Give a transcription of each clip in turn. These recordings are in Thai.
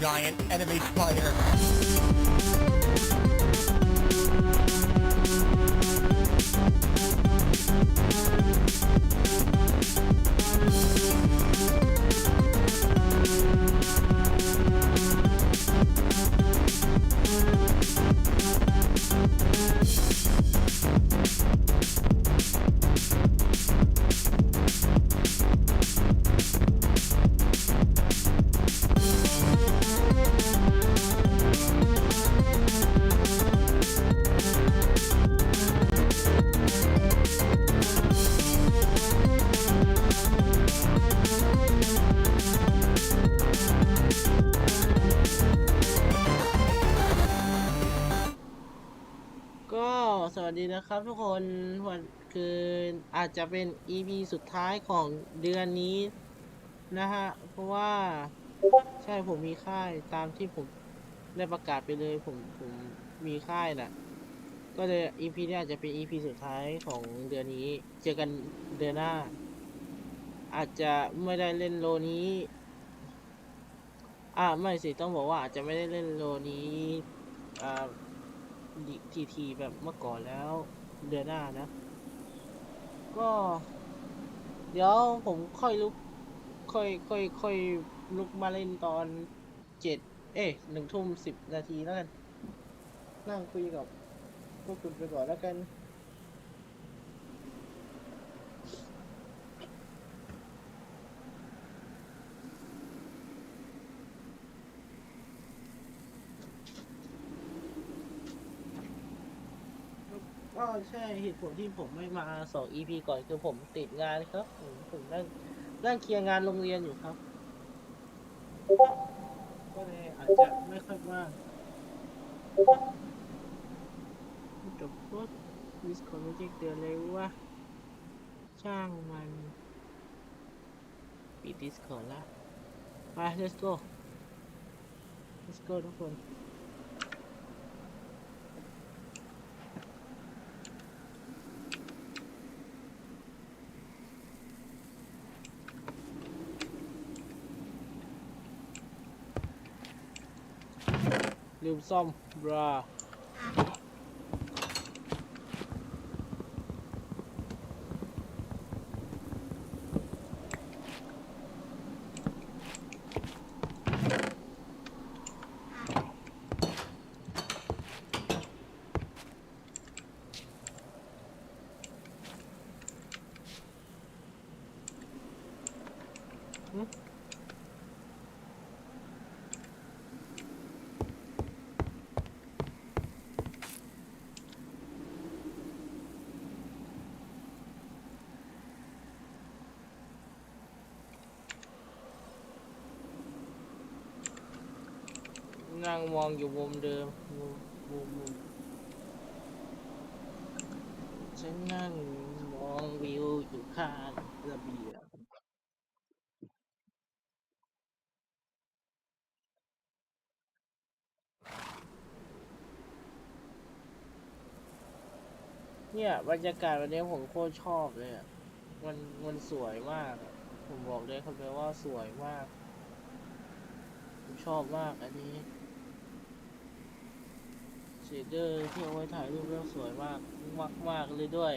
giant enemy spider. ก็สวัสดีนะครับทุกคนวันคืออาจจะเป็น EP สุดท้ายของเดือนนี้นะฮะ เพราะว่าใช่ผมมีค่ายตามที่ผมได้ประกาศไปเลยผมผมมีค่ายน่ะ ก็เลย EP นี้อาจจะเป็น EP สุดท้ายของเดือนนี้ เจอกันเดือนหน้า อาจจะไม่ได้เล่นโลนี้ อ่าไม่สิต้องบอกว่าอาจจะไม่ได้เล่นโลนี้อ่า ทีทีแบบเมื่อก่อนแล้วเดือนหน้านะ ก็ เดี๋ยวผมค่อยลุก ค่อยค่อยค่อยลุกมาเล่นตอนเจ็ดเอ๊ะหนึ่งทุ่มสิบนาทีแล้วกัน นั่งคุยกับพวกคุณไปก่อนแล้วกัน ก็ใช่เหตุผลที่ผมไม่มาสอง EP ก่อนคือผมติดงานครับ ผมผมนั่งนั่งเคลียร์งานโรงเรียนอยู่ครับ ก็เลยอาจจะไม่ค่อยว่างจบพวกมิสคอนเจกเตือนเลยว่า ช่างมันปิดดิสคอร์ละไป let's go let's go ทุกคน ลืมซ่อมบรา นั่งมองอยู่มุมเดิมมุมมุมมุมฉันนั่งมองวิวอยู่ข้างระเบียงเนี่ยบรรยากาศวันนี้ผมโคตรชอบเลยอะ มันมันสวยมากอะผมบอกเลยครับเลยว่าสวยมาก ผมชอบมากอันนี้ เชดเดอร์ที่เอาไว้ถ่ายรูปแล้วสวยมากมากมากเลยด้วย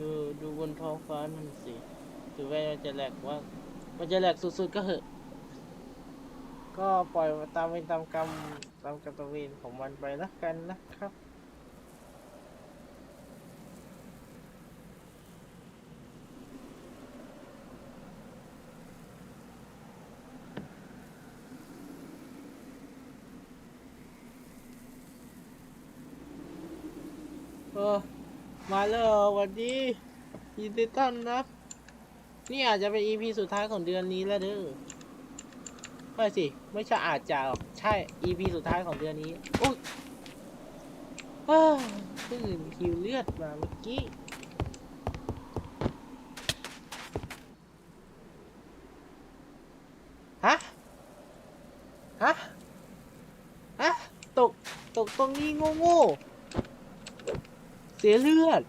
ดูดูบนท้องฟ้านั่นสิถึงแม้มันจะแหลกว่า มันจะแหลกสุดๆก็เหอะ ก็ปล่อยตามเวรตามกรรมตามกรรมตามเวรของมันไปละกันนะครับ ออมาแล้วเหรอหวันดียินดีต้อนรับ นี่อาจจะเป็น EP สุดท้ายของเดือนนี้แล้วเด้อไม่สิ ไม่ใช่อาจจะหรอกใช่ EP สุดท้ายของเดือนนี้อุ้ยเฮ้ยเพิ่งหิวเลือดมาเมื่อกี้ฮะ ฮะ ฮะ ตก ตกตรงนี้โง่ๆ เสียเลือด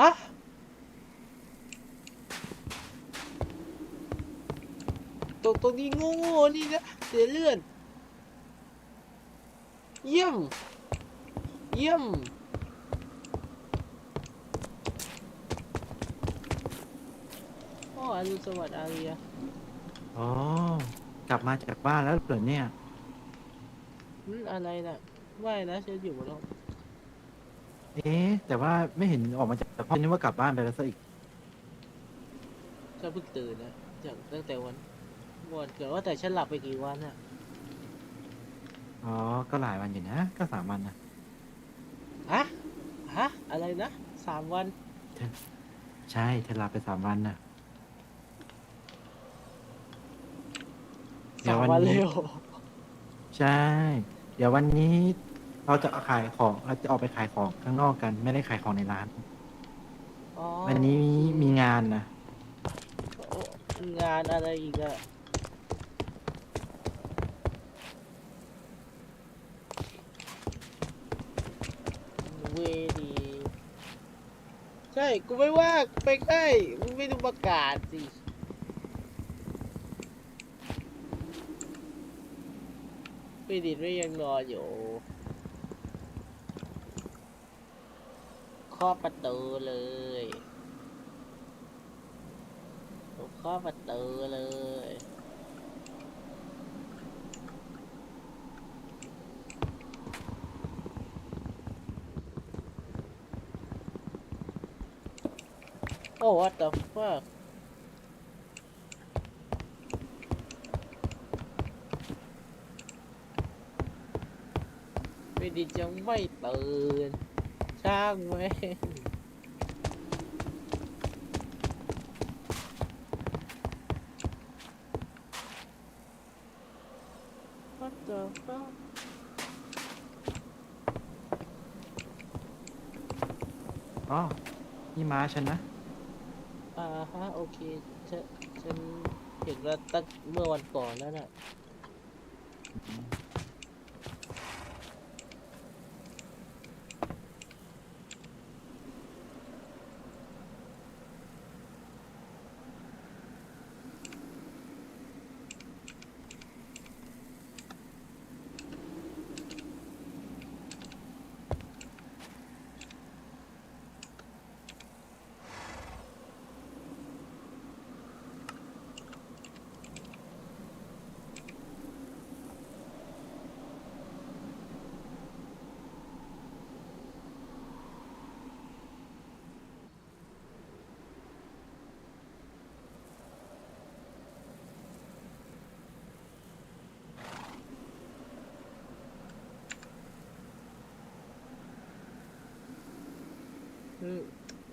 ฮะตรงตรงนี้โง่ๆนี่นะ เสียเลือด เยี่ยม เยี่ยมอ๋ออรุณสวัสดิ์อาเรียอ๋อ กลับมาจากบ้านแล้วเหรอเนี่ย อืมอะไรน่ะ ไม่นะฉันอยู่บนห้องเอ๊ะแต่ว่าไม่เห็นออกมาจากห้องนึกว่ากลับบ้านไปแล้วซะอีกฉันเพิ่งตื่นนะจากตั้งแต่วันวันเกิดว่าแต่ฉันหลับไปกี่วันน่ะอ๋อก็หลายวันอยู่นะก็สามวันนะฮะฮะอะไรนะสามวันใช่เธอหลับไปสามวันน่ะเดี๋สายวมวันวันนี้เร็วใช่ เดี๋ยววันนี้เราจะขายของเราจะออกไปขายของข้างนอกกัน ไม่ได้ขายของในร้าน อ๋อวันนี้มีงานนะโอ้งานอะไรอีกอะเวดีใช่ กูไม่ว่ากูไปใกล้มึงไม่ดูประกาศสิ พี่ดิดไม่ยังนออยู่เคาะประตูเลยเคาะประตูเลยโอ้ what the fuck ไม่ดีจังไม่ตื่น ช่างแม่ง What the fuck อ๋อนี่ม้าฉันนะอ่าฮะโอเคฉันฉันเห็นว่าตั้งเมื่อวันก่อนแล้วน่ะ อืม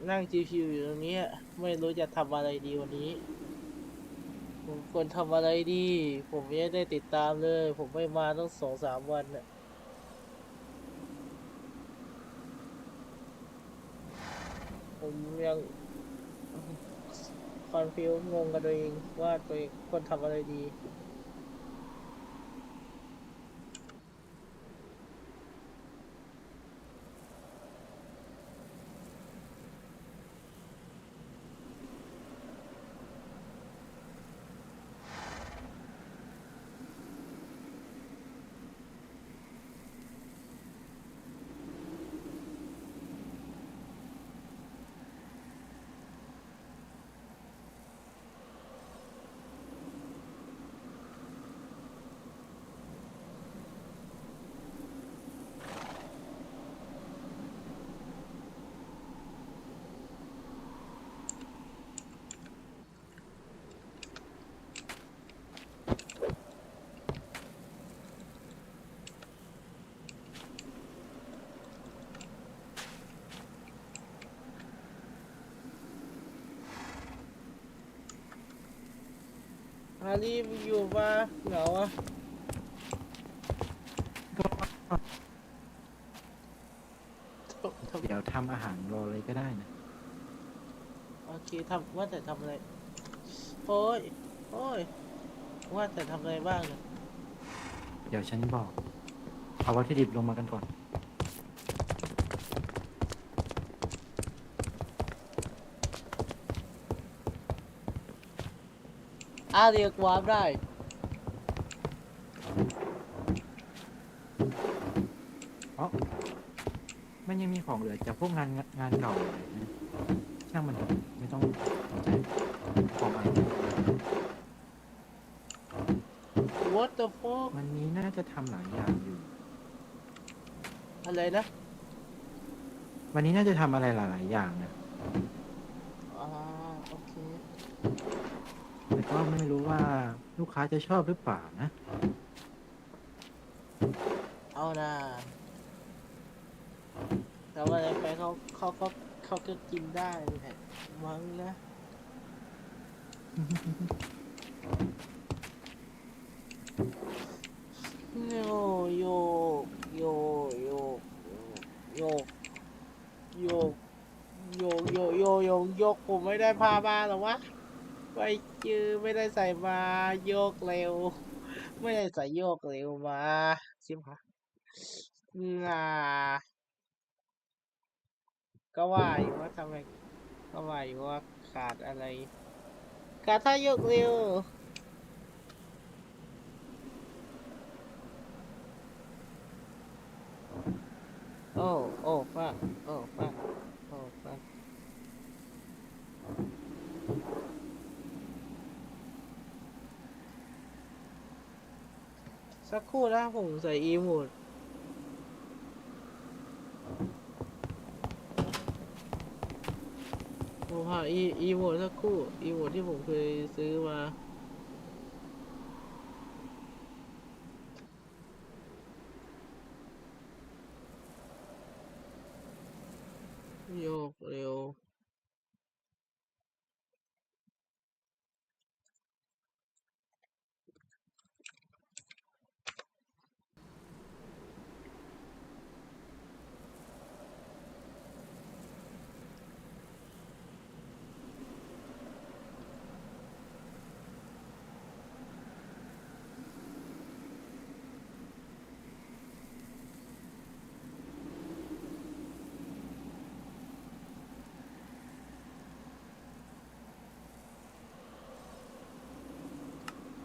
นั่งชิวๆอยู่ตรงนี้ ไม่รู้จะทำอะไรดีวันนี้ ผมควรทำอะไรดี ผมไม่ได้ติดตามเลย ผมไม่มาตั้งสองสามวันน่ะผมยังคอนฟิวงงกับตัวเองว่าตัวเองควรทำอะไรดี อารีบอยู่ปะเหงาอะเดี๋ยวทำอาหารรอเลยก็ได้นะ โอเคทำว่าแต่ทำอะไร โอ้ย โอ้ย ว่าแต่ทำอะไรบ้างเนี่ย เดี๋ยวฉันบอก เอาวัตถุดิบลงมากันก่อน อาเรียกวาร์ปได้ อ๋อมันยังมีของเหลือจากพวกงานงานเก่าอยู่นะช่างมันเถอะไม่ต้องสนใจของอะไร What the fuck มันนี้น่าจะทำหลายอย่างอยู่ อะไรนะวันนี้น่าจะทำอะไรหลาย ๆ อย่างนะ อ่าโอเค แต่ก็ไม่รู้ว่าลูกค้าจะชอบหรือเปล่านะ เอานะแต่ว่าอะไรไปเขาเขาก็เขาก็กินได้แหละมั้งนะ โยโยโยโยโยโยโยโยโยโยโยกผมไม่ได้พามาหรอวะไป จือไม่ได้ใส่มาโยกเร็ว ไม่ได้ใส่โยกเร็วมาชิมค่ะน่าก็ว่าอยู่ว่าทำไมก็ว่าอยู่ว่าขาดอะไรขาดถ้าโยกเร็วโอ้ โอ้ป้าโอ้ป้าโอ้ป้า สักครู่นะผมใส่อีมูดผมหาอีอีโมดสักครู่อีโมดที่ผมเคยซื้อมา โยกเร็ว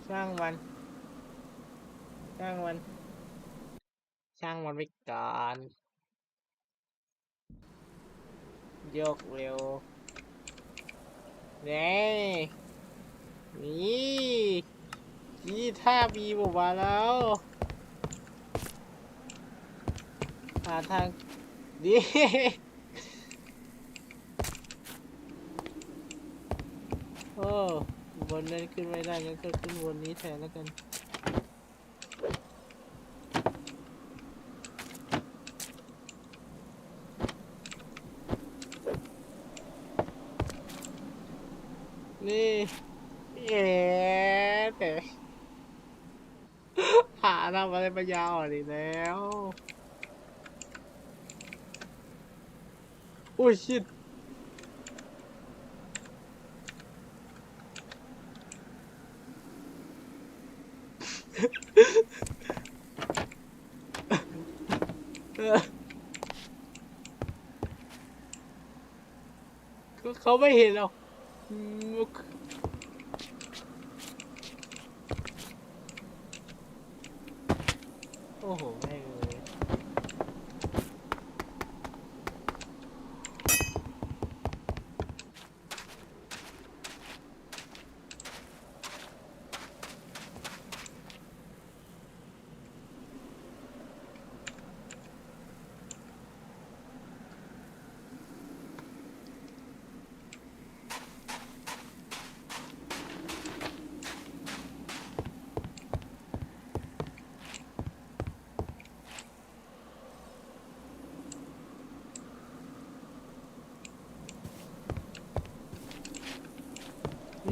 ช่างมัน ช่างมัน ช่างมันไปก่อนโยกเร็วเน่นี่นี่ท่าบีบอกมาแล้วหาทางดีโอ้ บนนั้นขึ้นไม่ได้งั้นก็ขึ้นบนนี้แทนแล้วกันนี่เอ๋แต่หาทำอะไรปัญญาอ่อนอีกแล้ว โอ้ยชิด เขาไม่เห็นเราโอ้โหแม่งเลย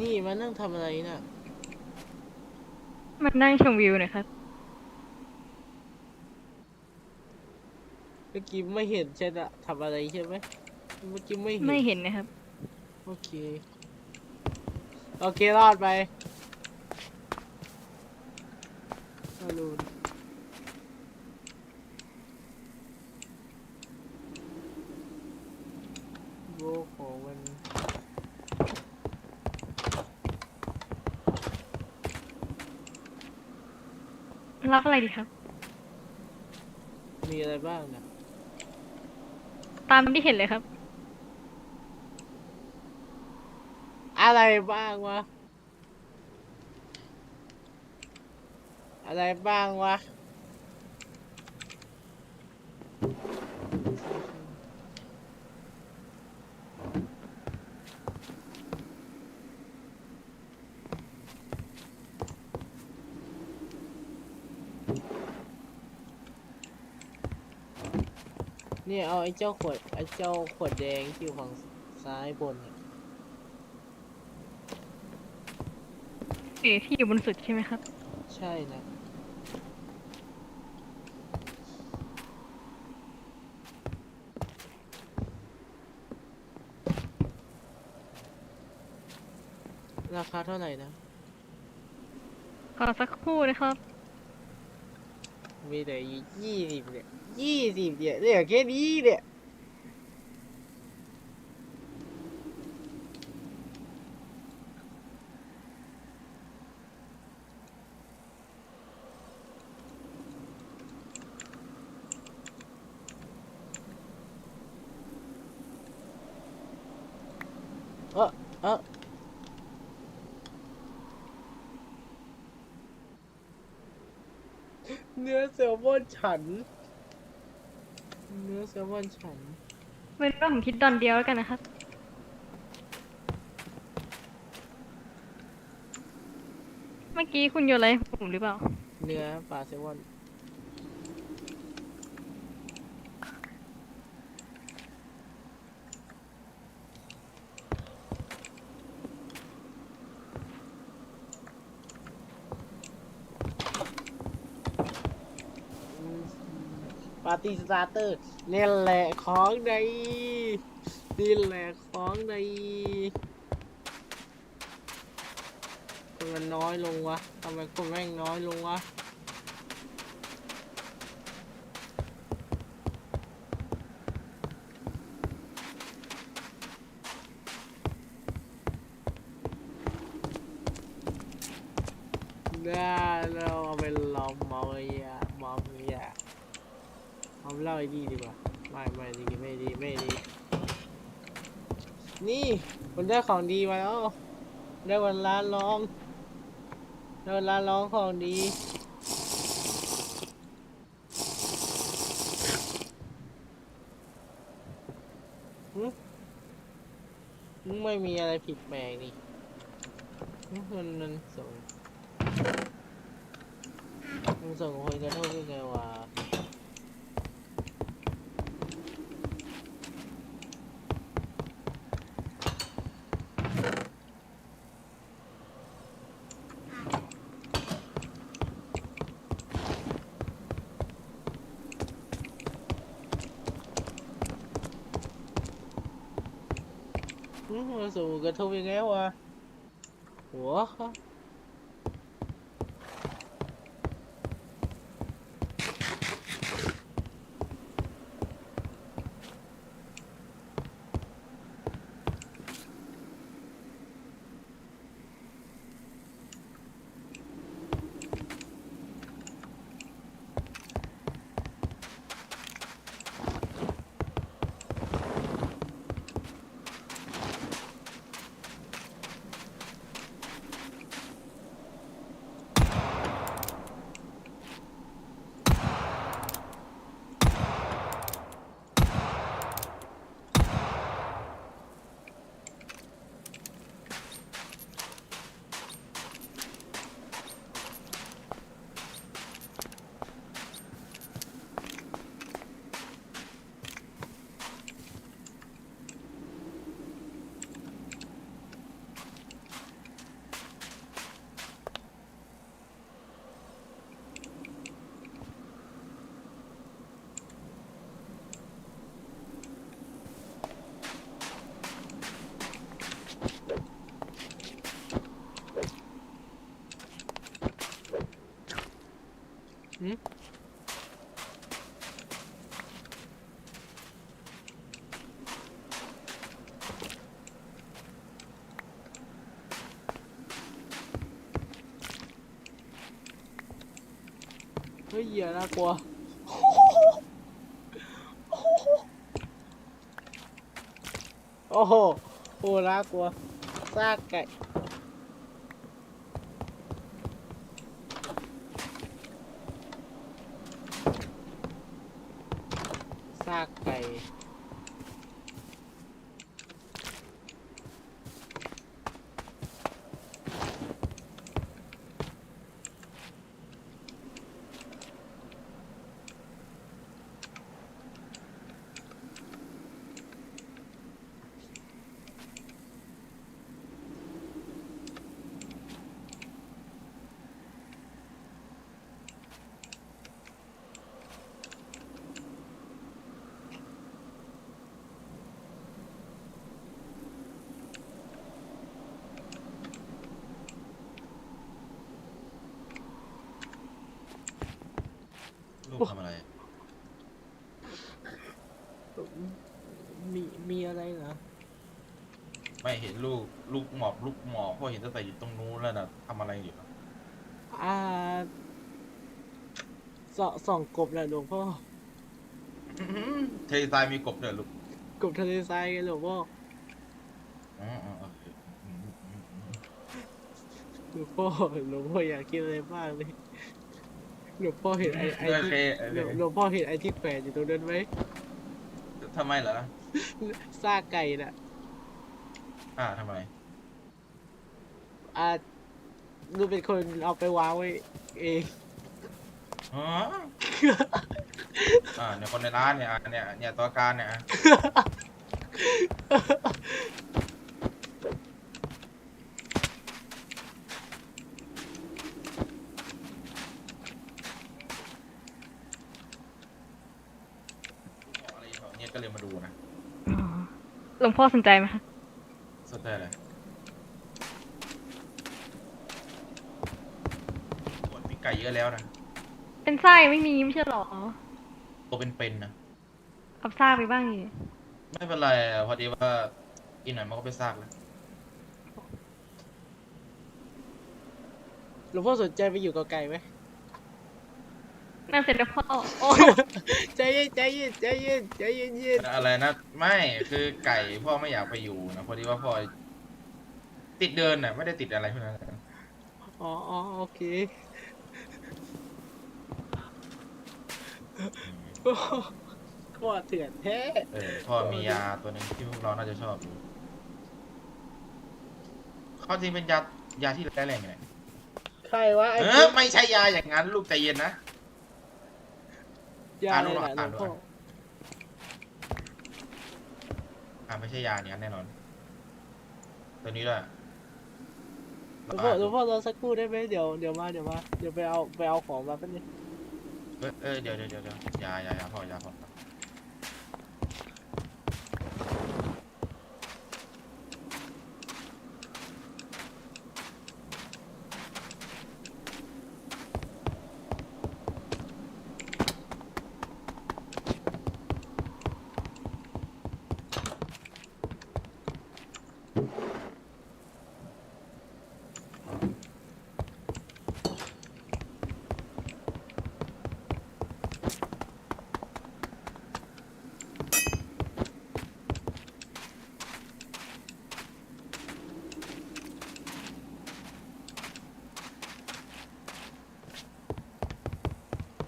นี่มานั่งทำอะไรน่ะ มานั่งชมวิวหน่อยครับเมื่อกี้ไม่เห็นใช่ไหมทำอะไรใช่ไหมเมื่อกี้ไม่เห็น ไม่เห็นนะครับ โอเค โอเครอดไปฮัลโหลโบของมัน รับอะไรดีครับ มีอะไรบ้างนะตามที่เห็นเลยครับ อะไรบ้างวะ อะไรบ้างวะ เนี่ยเอาไอ้เจ้าขวดไอ้เจ้าขวดแดงที่อยู่ฝั่งซ้ายบนเนี่ยเอ๋ที่อยู่บนสุดใช่ไหมครับ ใช่นะ ราคาเท่าไหร่นะ ขอสักครู่นะครับ มีแต่ยี่สิบเนี่ยยี่สิบเนี่ยเนี่ยแค่นี้ เนี่ยเออเออเนื้อแซลมอนฉัน เนื้อแซลมอนฉัน เป็นว่าผมคิดดอนเดียวแล้วกันนะครับ เมื่อกี้คุณโยนอะไรให้ผมหรือเปล่า เนื้อปลาแซลมอน ปาร์ตี้สตาร์เตอร์นี่แหละของในนี่แหละของในคนมันน้อยลงวะทำไมคนแม่งน้อยลงวะ ได้เราเอาไปลองเมาเยอะเมาเยอะ เอาเล่าไอ้ดีดีกว่า ไม่ไม่ดีไม่ดีไม่ดี นี่มันได้ของดีมาแล้ว ได้วันล้านลอง ได้วันล้านลองของดีหึมึงไม่มีอะไรผิดแปลกนี่หึมันมันส่งมึงส่งคนกระทบยังไงวะ มึงมาส่งก ฮ้ยเหี้ยน่ากลัวโอ้โหโอ้น่ากลัวซากไก่ ซากไก่ ลูก ทำอะไร มีมีอะไรเหรอไม่เห็นลูกลูกหมอบลูกหมอบพ่อเห็นตั้งแต่อยู่ตรงนู้นแล้วนะทำอะไรอยู่นะอ่าส่องส่องกบแหละหลวงพ่อ อื้อหือเททรายมีกบด้วยลูกกบทะเลทรายไงหลวงพ่ออ๋ออ๋อโอเคอืมอืมอืมหลวงพ่อหลวงพ่ออยากกินอะไรบ้างเลย หลวงพ่อเห็นไอ้ไอ้โอที่เคโอหลวงเค หลวงพ่อเห็นไอ้ที่แขวนอยู่ตรงนั้นไหมทำไมเหรอ ซากไก่น่ะ อ่าทำไม อ่าลูกเป็นคนเอาไปวางไว้เอง อ๋อ อ่าเนี่ยคนในร้านเนี่ยอะเนี่ยเนี่ยตัวการเนี่ยอะอะไรแบบเนี้ยก็เลยมาดูนะ อ๋อ หลวงพ่อสนใจไหมคะสนใจอะไรปวดมีไก่เยอะแล้วนะเป็นไส้ไม่มีไม่ใช่หรอตัวเป็นๆนะ เอาซากไปบ้างดิไม่เป็นไรอะพอดีว่าอีกหน่อยมันก็ไปซากแล้ว หลวงพ่อสนใจไปอยู่กับไก่ไหม น่าเสร็จแล้วพ่อโอ้ใจเย็นใจเย็นใจเย็นใจเย็นเย็นอะไรนะ ไม่คือไก่พ่อไม่อยากไปอยู่นะพอดีว่าพ่อติดเดินน่ะไม่ได้ติดอะไรพวกนั้นอ๋ออ๋อโอเคโอ้พ่อเถื่อนแท้เออพ่อมียาตัวหนึ่งที่พวกเราน่าจะชอบอยู่เขาจริงเป็นยายาที่ร้ายแรงไงใครวะไอ้เอจิ๊อบไม่ใช่ยาอย่างนั้นลูกใจเย็นนะ ยาอ่านเลดูยหน่อยนะหลวงพ่ออ่านดูอ่าไม่ใช่ยาอย่างนั้นแน่นอน ตัวนี้ด้วยหลวงพ่อหลวงพ่อรอสักครู่ได้ไหมเดี๋ยวเดี๋ยวมาเดี๋ยวมาเดี๋ยวไปเอาไปเอาของมาแป๊บนึงเออเออเดี๋ยวเดี๋ยวเดี๋ยวเดี๋ยวยายายาพ่อยาพ่อ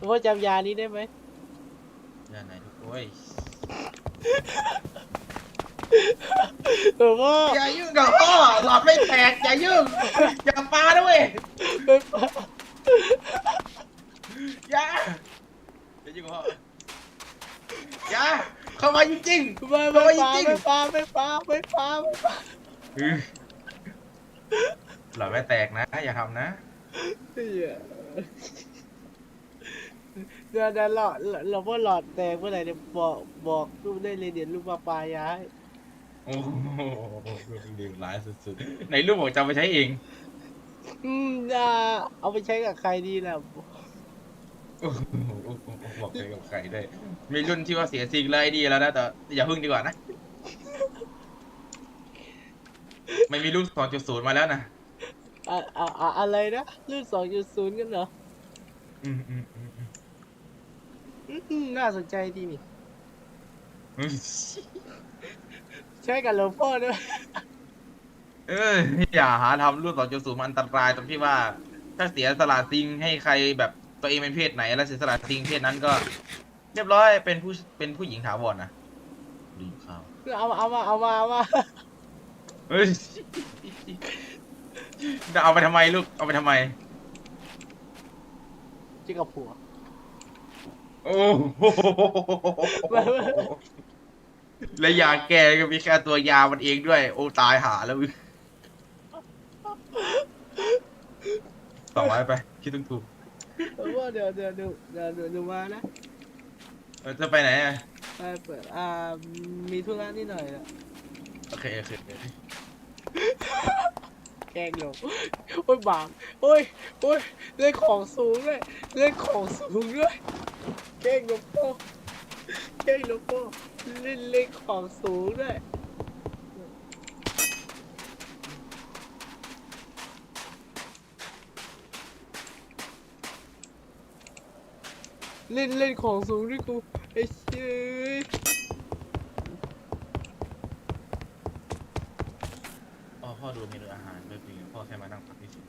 หลวงพ่อจำยานี้ได้ไหมยาไหนทุกโอ้ยหลวงพ่ออย่ายุ่งกับพ่อหลอดไม่แตกอย่ายุ่งอย่าปาด้วยอย่าอย่ายุ่งกับพ่ออย่าเข้ามาจริงๆไม่เข้าไม่มาปาจริงไม่ปาไม่ปาไม่ปาไม่ปาหลอดไม่แตกนะอย่าทำนะ เหี้ยเดี๋ยวเดี๋ยวหลอดหลวงพ่อหลอดแตกเมื่อไหร่เนี่ยบอกบอกลูกได้เลยเดี๋ยวลูกมาปาย้ายโอ้โหเดือดร้ายสุดๆในรูปบอกจะเอาไปใช้เอง อืมอ่าเอาไปใช้กับใครดีล่ะโอ้โหบอกไปกับใครด้วยมีรุ่นที่ว่าเสียจริงเลยดีแล้วนะแต่อย่าพึ่งดีกว่านะ ไม่มีรุ่น2.0มาแล้วนะอ่าอ่าอ่าอะไรนะรุ่นสองจุดศูนย์กันเหรออืมอืมอืม อืมอืมน่าสนใจดีนี่ใช่กับหลวงพ่อด้วยเอออย่าหาทำรุ่นสองจุดศูนย์มันอันตรายตรงที่ว่า ถ้าเสียสละซิงให้ใครแบบตัวเองเป็นเพศไหน แล้วเสียสละซิงเพศนั้นก็ เรียบร้อยเป็นผู้เป็นผู้หญิงถาวรนะดีข้าวเอาเอามาเอามาเอามาเฮ้ยจะเอาไปทำไมลูกเอาไปทำไมจิกับผัว โอ้โหและยาแก้ก็มีแค่ตัวยามันเองด้วย โอ้ตายหาแล้วมึงสองร้อยไป คิดต้องถูกหลวงพ่อเดี๋ยวเดี๋ยวเดี๋ยวเดี๋ยวเดี๋ยวเดี๋ยวมานะเออจะไปไหนอะไปเปิดอ่ามีธุระนิดหน่อยนะโอเคโอเคโอเคแกล้งหลงโอ้ยบาปโอ้ยโอ้ยเล่นของสูงด้วยเล่นของสูงด้วยแกล้งหลวงพ่อแกล้งหลวงพ่อเล่นเล่นของสูงด้วยเล่นเล่นของสูงด้วยกูไอ้เชี่ย อ๋อ พ่อดูเมนูอาหารไม่คุยพ่อแค่มานั่งพักที่สุด